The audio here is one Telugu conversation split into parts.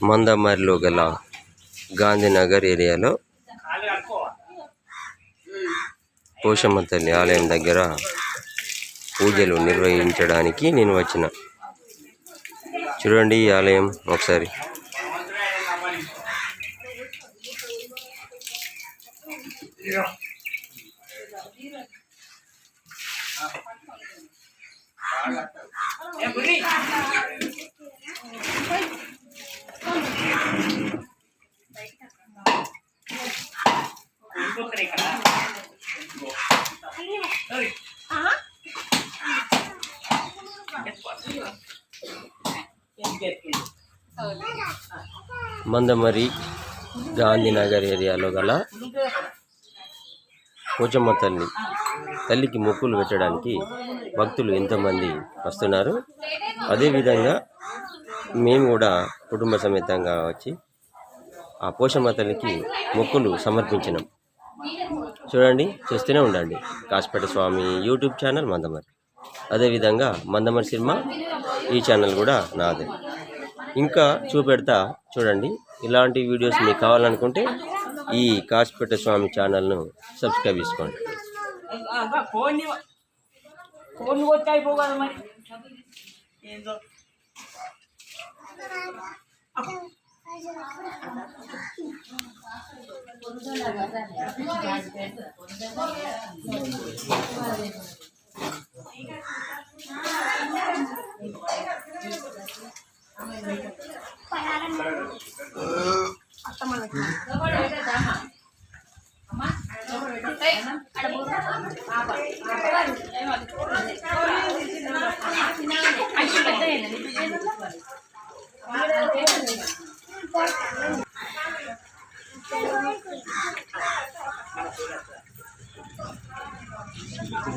మందమరిలో గల గాంధీనగర్ ఏరియాలో పోషమ్మ తల్లి ఆలయం దగ్గర పూజలు నిర్వహించడానికి నేను వచ్చిన. చూడండి ఈ ఆలయం ఒకసారి. మందమరి గాంధీనగర్ ఏరియాలో గల పోచమ్మ తల్లి. తల్లికి మొక్కులు పెట్టడానికి భక్తులు ఎంతోమంది వస్తున్నారు. అదేవిధంగా మేము కూడా కుటుంబ సమేతంగా వచ్చి ఆ పోషమ్మ తల్లికి మొక్కులు సమర్పించినాం. చూడండి చూస్తూనే ఉండండి. కాసిపేట స్వామి యూట్యూబ్ ఛానల్ మందమరి అదేవిధంగా మందమరి సినిమా ఈ ఛానల్ కూడా నాదే. ఇంకా చూపెడతా చూడండి ఇలాంటి వీడియోస్ మీకు కావాలనుకుంటే ఈ కాసిపేట స్వామి ఛానల్ను సబ్స్క్రైబ్ చేసుకోండి. ఫోన్ ఫోన్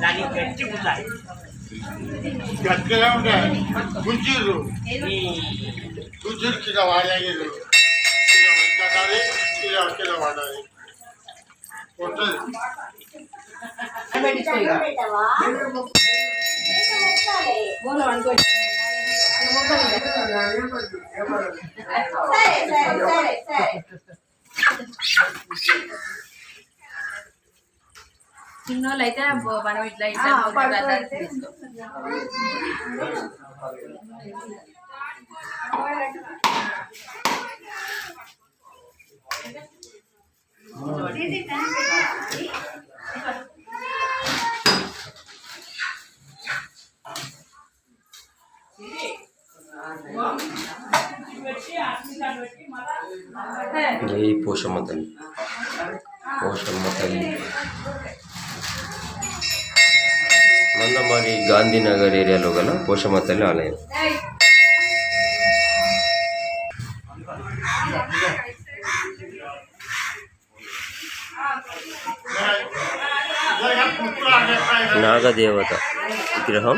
దానికి గట్టి ఉండాలి గట్టిగా ఉంటాయి గుంజీరు గుంజీరు కింద వాడేది కింద వంచాలి కింద కింద వాడాలి చిన్నోళ్ళు అయితే మనం ఇట్లా ఇట్లా పడుకోవాలి తీసుకో జై పోషమ్మ తల్లి పోషమ్మ తల్లి మందమారి గాంధీనగర్ ఏరియాలో గల పోషమ్మ తల్లి ఆలయం నాగదేవత విగ్రహం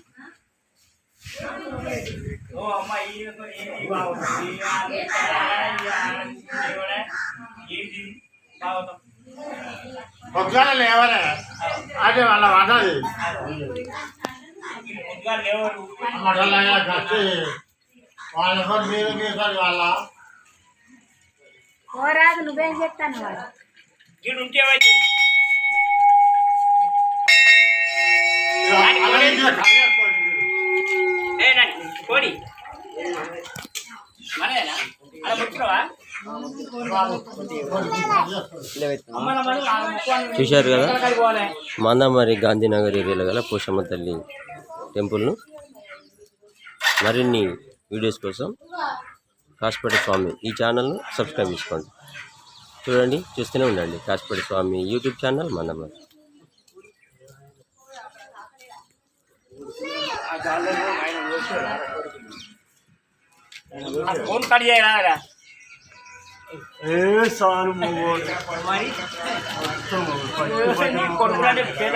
ఓ అమ్మ ఈయనతో ఏంటి బాగుంది ఏంటి బాగుతాం పొద్దున లేవరే అది వాళ్ళ వంటది ముందుగా లేవరు మటన్లాగా కట్టి వాళ్ళతో మీరు మీసారి వాళ్ళ ఓరాదు నువ్వేం చెప్తాను వాడు వీడు కోడి మనదేనా అలా ముట్టుకోవా? చూశారు కదా? మందమరి గాంధీనగర్ ఏరియాలో గల పోషమ్మ తల్లి టెంపుల్ను మరిన్ని వీడియోస్ కోసం కాసిపేట స్వామి ఈ ఛానల్ను సబ్స్క్రైబ్ చేసుకోండి. చూడండి చూస్తూనే ఉండండి. Kasipeta Swamy YouTube channel Mandamarri. ఆయన ఫోన్ కట్ చేయరా ఏ సారు మొగోడు. మరి? కొడుకులంటే పేద